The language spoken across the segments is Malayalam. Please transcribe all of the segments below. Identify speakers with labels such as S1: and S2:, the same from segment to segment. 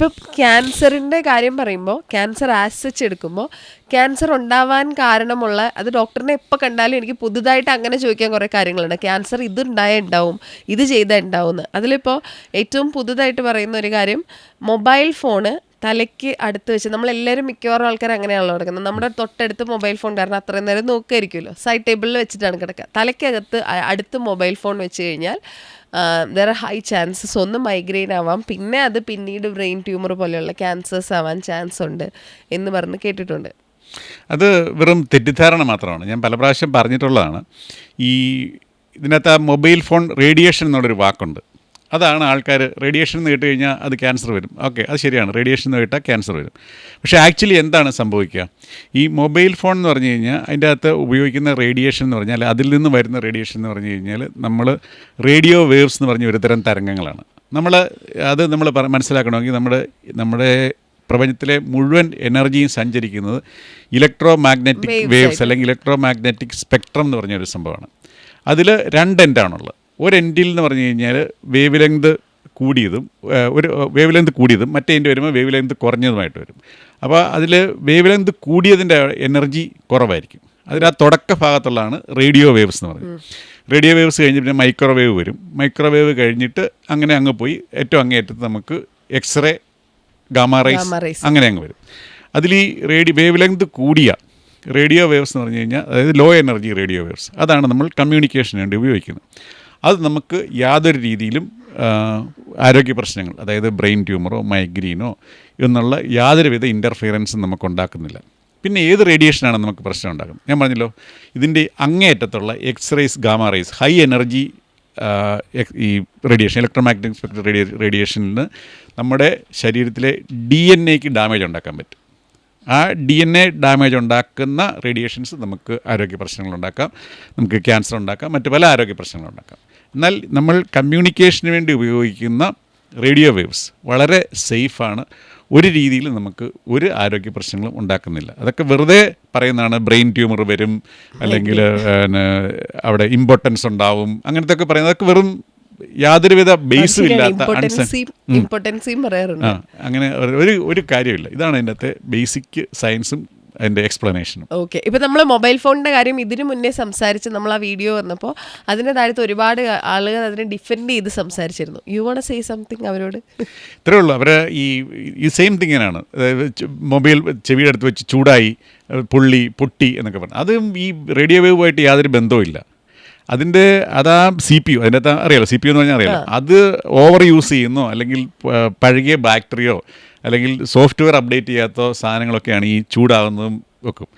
S1: ഇപ്പം ക്യാൻസറിന്റെ കാര്യം പറയുമ്പോൾ ക്യാൻസർ ആസച്ച് എടുക്കുമ്പോൾ ക്യാൻസർ ഉണ്ടാവാൻ കാരണമുള്ള അത് ഡോക്ടറിനെ എപ്പോൾ കണ്ടാലും എനിക്ക് പുതുതായിട്ട് അങ്ങനെ ചോദിക്കാൻ കുറേ കാര്യങ്ങളുണ്ട്. ക്യാൻസർ ഇത് ഉണ്ടായേ ഉണ്ടാവും ഇത് ചെയ്താൽ ഉണ്ടാവും അതിലിപ്പോൾ ഏറ്റവും പുതുതായിട്ട് പറയുന്ന ഒരു കാര്യം മൊബൈൽ ഫോണ് തലയ്ക്ക് അടുത്ത് വെച്ച് നമ്മളെല്ലാവരും മിക്കവാറും ആൾക്കാർ അങ്ങനെയാണല്ലോ കിടക്കുന്നത് നമ്മുടെ തൊട്ടടുത്ത് മൊബൈൽ ഫോൺ കാരണം അത്രയും നേരം നോക്കുമായിരിക്കുമല്ലോ സൈഡ് ടേബിളിൽ വെച്ചിട്ടാണ് കിടക്കുക. തലയ്ക്കകത്ത് അടുത്ത് മൊബൈൽ ഫോൺ വെച്ച് കഴിഞ്ഞാൽ ആർ ഹൈ ചാൻസസ് ഒന്ന് മൈഗ്രെയിൻ ആവാം. പിന്നെ അത് പിന്നീട് ബ്രെയിൻ ട്യൂമർ പോലെയുള്ള ക്യാൻസേഴ്സ് ആവാൻ ചാൻസ് ഉണ്ട് എന്ന് പറഞ്ഞ് കേട്ടിട്ടുണ്ട്.
S2: അത് വെറും തെറ്റിദ്ധാരണ മാത്രമാണ്. ഞാൻ പല പ്രാവശ്യം പറഞ്ഞിട്ടുള്ളതാണ്. ഈ ഇതിനകത്ത് ആ മൊബൈൽ ഫോൺ റേഡിയേഷൻ എന്നുള്ളൊരു വാക്കുണ്ട്. അതാണ് ആൾക്കാർ റേഡിയേഷൻ എന്ന് കേട്ട് കഴിഞ്ഞാൽ അത് ക്യാൻസർ വരും. ഓക്കെ അത് ശരിയാണ്. റേഡിയേഷൻ എന്ന് കേട്ടാൽ ക്യാൻസർ വരും. പക്ഷേ ആക്ച്വലി എന്താണ് സംഭവിക്കുക? ഈ മൊബൈൽ ഫോൺ എന്ന് പറഞ്ഞു കഴിഞ്ഞാൽ അതിന്റെ അകത്ത് ഉപയോഗിക്കുന്ന റേഡിയേഷൻ എന്ന് പറഞ്ഞാൽ അതിൽ നിന്ന് വരുന്ന റേഡിയേഷൻ എന്ന് പറഞ്ഞു കഴിഞ്ഞാൽ നമ്മൾ റേഡിയോ വേവ്സ് എന്ന് പറഞ്ഞ ഒരുതരം തരംഗങ്ങളാണ്. നമ്മൾ അത് നമ്മൾ മനസ്സിലാക്കണമെങ്കിൽ നമ്മുടെ നമ്മുടെ പ്രപഞ്ചത്തിലെ മുഴുവൻ എനർജിയും സഞ്ചരിക്കുന്നത് ഇലക്ട്രോ മാഗ്നറ്റിക് വേവ്സ് അല്ലെങ്കിൽ ഇലക്ട്രോ മാഗ്നറ്റിക് സ്പെക്ട്രം എന്ന് പറഞ്ഞൊരു സംഭവമാണ്. അതിൽ രണ്ട് എൻഡാണുള്ളത് ഒരു എൻഡിൽ എന്ന് പറഞ്ഞു കഴിഞ്ഞാൽ വേവ് ലെങ്ത് കൂടിയതും ഒരു വേവ് ലെങ്ത് കൂടിയതും മറ്റേ എൻഡ് വരുമ്പോൾ വേവ് ലെങ്ത് കുറഞ്ഞതുമായിട്ട് വരും. അപ്പോൾ അതിൽ വേവ് ലെങ്ത് കൂടിയതിന്റെ എനർജി കുറവായിരിക്കും. അതിൽ ആ തുടക്ക ഭാഗത്തുള്ളതാണ് റേഡിയോ വേവ്സ് എന്ന് പറയുന്നത്. റേഡിയോ വേവ്സ് കഴിഞ്ഞ് പിന്നെ മൈക്രോവേവ് വരും. മൈക്രോവേവ് കഴിഞ്ഞിട്ട് അങ്ങനെ അങ്ങ് പോയി ഏറ്റവും അങ്ങേയറ്റത്ത് നമുക്ക് എക്സ്റേ
S1: ഗാമറൈസ്
S2: അങ്ങനെ അങ്ങ് വരും. അതിൽ ഈ റേഡിയോ വേവ് ലെങ്ത് കൂടിയ റേഡിയോ വേവ്സ് എന്ന് പറഞ്ഞു കഴിഞ്ഞാൽ അതായത് ലോ എനർജി റേഡിയോ വേവ്സ് അതാണ് നമ്മൾ കമ്മ്യൂണിക്കേഷന് വേണ്ടി ഉപയോഗിക്കുന്നത്. അത് നമുക്ക് യാതൊരു രീതിയിലും ആരോഗ്യ പ്രശ്നങ്ങൾ അതായത് ബ്രെയിൻ ട്യൂമറോ മൈഗ്രീനോ എന്നുള്ള യാതൊരുവിധ ഇന്റർഫിയറൻസും നമുക്ക് ഉണ്ടാക്കുന്നില്ല പിന്നെ ഏത് റേഡിയേഷനാണ് നമുക്ക് പ്രശ്നം ഉണ്ടാക്കുന്നത് ഞാൻ പറഞ്ഞല്ലോ ഇതിന്റെ അങ്ങേയറ്റത്തുള്ള X rays gamma rays high energy ഈ റേഡിയേഷൻ ഇലക്ട്രോമാഗ്നറ്റിക് സ്പെക്ട്രൽ റേഡിയ റേഡിയേഷനിൽ നിന്ന് നമ്മുടെ ശരീരത്തിലെ ഡി എൻ എക്ക് ഡാമേജ് ഉണ്ടാക്കാൻ പറ്റും. ആ ഡി എൻ എ ഡാമേജ് ഉണ്ടാക്കുന്ന റേഡിയേഷൻസ് നമുക്ക് ആരോഗ്യ പ്രശ്നങ്ങൾ ഉണ്ടാക്കാം നമുക്ക് ക്യാൻസർ ഉണ്ടാക്കാം മറ്റ് പല ആരോഗ്യ പ്രശ്നങ്ങൾ ഉണ്ടാക്കാം. എന്നാൽ നമ്മൾ കമ്മ്യൂണിക്കേഷന് വേണ്ടി ഉപയോഗിക്കുന്ന റേഡിയോ വേവ്സ് വളരെ സേഫാണ് ഒരു രീതിയിൽ നമുക്ക് ഒരു ആരോഗ്യ പ്രശ്നങ്ങളും ഉണ്ടാക്കുന്നില്ല. അതൊക്കെ വെറുതെ പറയുന്നതാണ് ബ്രെയിൻ ട്യൂമർ വരും അല്ലെങ്കിൽ അവിടെ ഇമ്പോർട്ടൻസ് ഉണ്ടാവും അങ്ങനത്തെ ഒക്കെ പറയുന്നത്. അതൊക്കെ വെറും യാതൊരുവിധ ബേസും ഇല്ലാത്ത അങ്ങനെ ഒരു- ഒരു ഒരു കാര്യമില്ല. ഇതാണ് അതിന്റെ അകത്തെ ബേസിക് സയൻസും അതിന്റെ എക്സ്പ്ലനേഷനും
S1: ഓക്കെ ഇപ്പൊ നമ്മൾ മൊബൈൽ ഫോണിന്റെ കാര്യം ഇതിനു മുന്നേ സംസാരിച്ച് നമ്മൾ ആ വീഡിയോ വന്നപ്പോൾ അതിന്റെ താഴത്ത് ഒരുപാട് ആളുകൾ അതിനെ ഡിഫെൻഡ് ചെയ്ത് സംസാരിച്ചിരുന്നു. യു വോണ്ട് സേ സംതിങ് അവരോട്?
S2: ഇത്രേ ഉള്ളൂ. അവരെ ഈ ഈ സെയിം തിങ്ങിനാണ് മൊബൈൽ ചെവിയുടെ അടുത്ത് വെച്ച് ചൂടായി പുള്ളി പൊട്ടി എന്നൊക്കെ പറഞ്ഞു. അതും ഈ റേഡിയോ വേവുമായിട്ട് യാതൊരു ബന്ധവുമില്ല അതിന്റെ അതാ സി പി യു അതിന്റെ അറിയാലോ? സി പി യു എന്ന് പറഞ്ഞാൽ അറിയാലോ? അത് ഓവർ യൂസ് ചെയ്യുന്നോ അല്ലെങ്കിൽ പഴകിയ ബാക്ടറിയോ അല്ലെങ്കിൽ സോഫ്റ്റ്വെയർ അപ്ഡേറ്റ് ചെയ്യാത്ത സാധനങ്ങളൊക്കെയാണ് ഈ ചൂടാവുന്നതും വെക്കും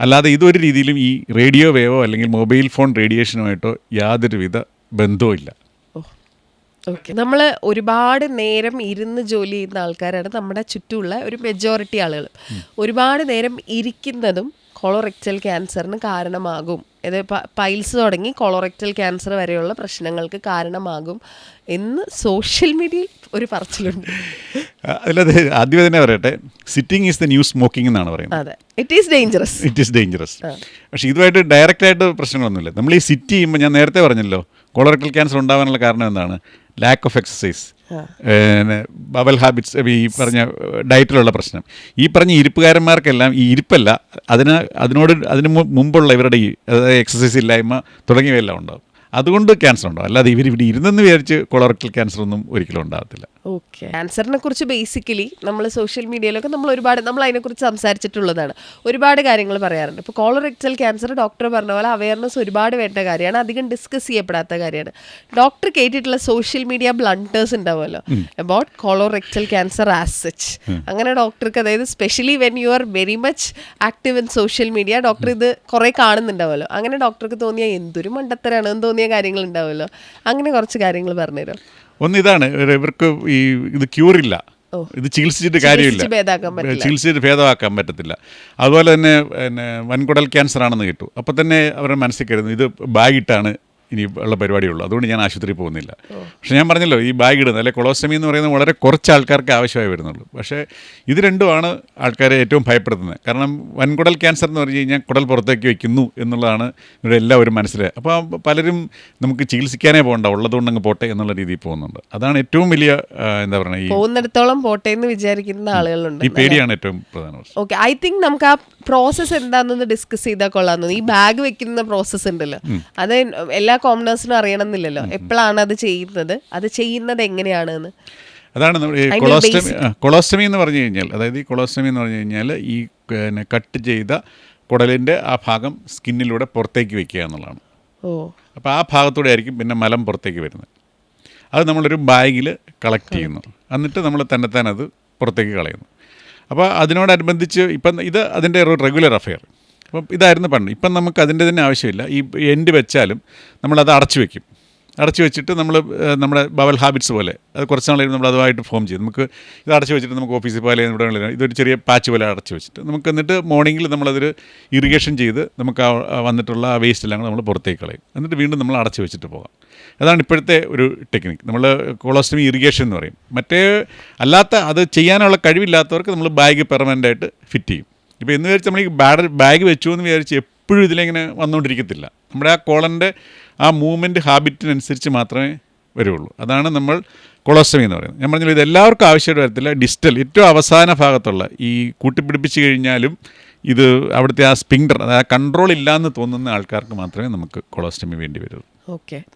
S2: അല്ലാതെ ഇതൊരു രീതിയിലും ഈ റേഡിയോ വേവോ അല്ലെങ്കിൽ മൊബൈൽ ഫോൺ റേഡിയേഷനുമായിട്ടോ യാതൊരുവിധ ബന്ധവും ഇല്ല.
S1: ഓക്കെ. നമ്മൾ ഒരുപാട് നേരം ഇരുന്ന് ജോലി ചെയ്യുന്ന ആൾക്കാരാണ് നമ്മുടെ ചുറ്റുമുള്ള ഒരു മെജോറിറ്റി ആളുകൾ ഒരുപാട് നേരം ഇരിക്കുന്നതും കൊളോറെക്ടൽ ക്യാൻസറിന് കാരണമാകും. ഇത് പൈൽസ് തുടങ്ങി കൊളോറെക്ടൽ ക്യാൻസർ വരെയുള്ള പ്രശ്നങ്ങൾക്ക് കാരണമാകും എന്ന് സോഷ്യൽ മീഡിയയിൽ ഒരു പറച്ചിലുണ്ട്.
S2: അതിലത് ആദ്യമേ തന്നെ പറയട്ടെ sitting is the new smoking എന്നാണ് പറയുന്നത്.
S1: It is dangerous
S2: it is dangerous പക്ഷേ ഇതുമായിട്ട് ഡയറക്റ്റ് ആയിട്ട് പ്രശ്നങ്ങളൊന്നുമില്ല. നമ്മൾ ഈ സിറ്റ് ചെയ്യുമ്പോൾ ഞാൻ നേരത്തെ പറഞ്ഞല്ലോ കൊളറക്ടൽ ക്യാൻസർ ഉണ്ടാവാനുള്ള കാരണം എന്താണ്? Lack of exercise bubble habits ഈ പറഞ്ഞ ഡയറ്റിലുള്ള പ്രശ്നം. ഈ പറഞ്ഞ ഇരിപ്പുകാരന്മാർക്കെല്ലാം ഈ ഇരിപ്പല്ല അതിന് അതിനോട് അതിന് മുമ്പുള്ള ഇവരുടെ ഈ അതായത് എക്സസൈസ് ഇല്ലായ്മ തുടങ്ങിയവയെല്ലാം ഉണ്ടാവും. അതുകൊണ്ട് ക്യാൻസർ ഉണ്ടാവും. അല്ലാതെ ഇവർ ഇവിടെ ഇരുന്നെന്ന് വിചാരിച്ച് കൊളറക്ടൽ ക്യാൻസർ ഒന്നും ഒരിക്കലും ഉണ്ടാകത്തില്ല.
S1: ഓക്കെ ക്യാൻസറിനെ കുറിച്ച് ബേസിക്കലി നമ്മൾ സോഷ്യൽ മീഡിയയിലൊക്കെ നമ്മൾ ഒരുപാട് നമ്മൾ അതിനെക്കുറിച്ച് സംസാരിച്ചിട്ടുള്ളതാണ്. ഒരുപാട് കാര്യങ്ങൾ പറയാറുണ്ട്. ഇപ്പോൾ കോളറെക്ടൽ ക്യാൻസർ ഡോക്ടർ പറഞ്ഞ പോലെ അവയർനെസ് ഒരുപാട് വേണ്ട കാര്യമാണ്. അധികം ഡിസ്കസ് ചെയ്യപ്പെടാത്ത കാര്യമാണ്. ഡോക്ടർ കേട്ടിട്ടുള്ള സോഷ്യൽ മീഡിയ ബ്ലണ്ടേഴ്സ് ഉണ്ടാവുമല്ലോ. About colorectal cancer as such അങ്ങനെ ഡോക്ടർക്ക് അതായത് specially when you are very much active in social media doctor ഇത് കുറേ കാണുന്നുണ്ടാവുമല്ലോ. അങ്ങനെ ഡോക്ടർക്ക് തോന്നിയ എന്തൊരു മണ്ടത്തരാണ് എന്ന് തോന്നിയ കാര്യങ്ങൾ ഉണ്ടാവുമല്ലോ അങ്ങനെ കുറച്ച് കാര്യങ്ങൾ പറഞ്ഞുതരും.
S2: ഒന്ന് ഇതാണ് ഇവർക്ക് ഈ ഇത് ക്യൂറില്ല. ഇത് ചികിത്സിച്ചിട്ട് കാര്യമില്ല. ചികിത്സിച്ചിട്ട് ഭേദമാക്കാൻ പറ്റത്തില്ല. അതുപോലെ തന്നെ പിന്നെ വൻകുടൽ ക്യാൻസർ ആണെന്ന് കേട്ടു. അപ്പോൾ തന്നെ അവരുടെ മനസ്സിൽ കരുതുന്നു ഇത് ബാഗിട്ടാണ് ഇനി ഉള്ള പരിപാടിയുള്ളൂ. അതുകൊണ്ട് ഞാൻ ആശുപത്രിയിൽ പോകുന്നില്ല. പക്ഷേ ഞാൻ പറഞ്ഞല്ലോ ഈ ബാഗ് ഇടുന്നത് അല്ലെ കൊളോസ്റ്റമി എന്ന് പറയുന്നത് വളരെ കുറച്ച് ആൾക്കാർക്ക് ആവശ്യമായി വരുന്നുള്ളൂ. പക്ഷേ ഇത് രണ്ടുമാണ് ആൾക്കാരെ ഏറ്റവും ഭയപ്പെടുത്തുന്നത്. കാരണം വൻകുടൽ ക്യാൻസർ എന്ന് പറഞ്ഞു കഴിഞ്ഞാൽ കുടൽ പുറത്തേക്ക് വയ്ക്കുന്നു എന്നുള്ളതാണ് ഇവിടെ എല്ലാവരും മനസ്സിലായത് അപ്പോൾ പലരും നമുക്ക് ചികിത്സിക്കാനേ പോകണ്ട ഉള്ളതുകൊണ്ട് അങ്ങ് പോട്ടെ എന്നുള്ള രീതിയിൽ പോകുന്നുണ്ട്. അതാണ് ഏറ്റവും വലിയ എന്താ പറയുക ഈ
S1: പോകുന്നിടത്തോളം പോട്ടെ എന്ന് വിചാരിക്കുന്ന ആളുകളുണ്ട്
S2: ഈ പേടിയാണ് ഏറ്റവും പ്രധാന
S1: ഓക്കെ ഐ തിങ്ക് നമുക്ക് ആ പ്രോസസ്സ് എന്താണെന്ന് ഡിസ്കസ് ചെയ്താൽ കൊള്ളാമെന്ന് ഈ ബാഗ് വെക്കുന്ന പ്രോസസ്സ് ഉണ്ടല്ലോ. അത് എല്ലാ കോമണേഴ്സിനും അറിയണമെന്നില്ലല്ലോ. എപ്പോഴാണ് അത് ചെയ്യുന്നത്? അത് ചെയ്യുന്നത് എങ്ങനെയാണ് എന്ന്
S2: അതാണ് ഈ കൊളോസ്റ്റമി കൊളോസ്റ്റമി എന്ന് പറഞ്ഞു കഴിഞ്ഞാൽ അതായത് ഈ കൊളോസ്റ്റമി എന്ന് പറഞ്ഞു കഴിഞ്ഞാൽ ഈ പിന്നെ കട്ട് ചെയ്ത കുടലിന്റെ ആ ഭാഗം സ്കിന്നിലൂടെ പുറത്തേക്ക് വെക്കുക എന്നുള്ളതാണ്.
S1: ഓ.
S2: അപ്പോൾ ആ ഭാഗത്തൂടെ ആയിരിക്കും പിന്നെ മലം പുറത്തേക്ക് വരുന്നത്. അത് നമ്മളൊരു ബാഗിൽ കളക്ട് ചെയ്യുന്നു. എന്നിട്ട് നമ്മൾ തന്നെത്താൻ അത് പുറത്തേക്ക് കളയുന്നു. അപ്പോൾ അതിനോടനുബന്ധിച്ച് ഇപ്പം ഇത് അതിന്റെ ഒരു റെഗുലർ അഫെയർ. അപ്പം ഇതായിരുന്നു പണ്ട്. ഇപ്പം നമുക്ക് അതിന്റെ തന്നെ ആവശ്യമില്ല. ഈ എൻഡ് വെച്ചാലും നമ്മളത് അടച്ചു വെക്കും. അടച്ചു വെച്ചിട്ട് നമ്മൾ നമ്മുടെ ബവൽ ഹാബിറ്റ്സ് പോലെ അത് കുറച്ച് നാൾ നമ്മൾ അതുമായിട്ട് ഫോം ചെയ്യും. നമുക്ക് ഇത് അടച്ചു വെച്ചിട്ട് നമുക്ക് ഓഫീസിൽ പോലെ ഇവിടെ ഇതൊരു ചെറിയ പാച്ച് പോലെ അടച്ചു വെച്ചിട്ട് നമുക്ക് എന്നിട്ട് മോർണിംഗിൽ നമ്മളതൊരു ഇറിഗേഷൻ ചെയ്ത് നമുക്ക് വന്നിട്ടുള്ള ആ വേസ്റ്റ് എല്ലാം നമ്മൾ പുറത്തേക്ക് കളയും. എന്നിട്ട് വീണ്ടും നമ്മൾ അടച്ചു വെച്ചിട്ട് പോകാം. അതാണ് ഇപ്പോഴത്തെ ഒരു ടെക്നിക് നമ്മൾ കൊളോസ്റ്റമി ഇറിഗേഷൻ എന്ന് പറയും. മറ്റേ അല്ലാത്ത അത് ചെയ്യാനുള്ള കഴിവില്ലാത്തവർക്ക് നമ്മൾ ബാഗ് പെർമനന്റ് ആയിട്ട് ഫിറ്റ് ചെയ്യും. ഇപ്പോൾ എന്ന് വിചാരിച്ച് നമ്മൾ ഈ ബാഡ് ബാഗ് വെച്ചു എന്ന് വിചാരിച്ച് എപ്പോഴും ഇതിലിങ്ങനെ വന്നുകൊണ്ടിരിക്കത്തില്ല നമ്മുടെ ആ കോളന്റെ ആ മൂവ്മെന്റ് ഹാബിറ്റിനനുസരിച്ച് മാത്രമേ വരുള്ളൂ. അതാണ് നമ്മൾ കൊളോസ്റ്റമി എന്ന് പറയുന്നത്. ഞാൻ പറഞ്ഞല്ലോ ഇത് എല്ലാവർക്കും ആവശ്യമായിട്ട് വരത്തില്ല. ഡിസ്റ്റൽ ഏറ്റവും അവസാന ഭാഗത്തുള്ള ഈ കൂട്ടിപ്പിടിപ്പിച്ച് കഴിഞ്ഞാലും ഇത് അവിടുത്തെ ആ സ്പിങ്ഡർ അതായത് കൺട്രോൾ ഇല്ലാന്ന് തോന്നുന്ന ആൾക്കാർക്ക് മാത്രമേ നമുക്ക് കൊളോസ്റ്റമി വേണ്ടി വരുള്ളൂ
S1: ഓക്കെ.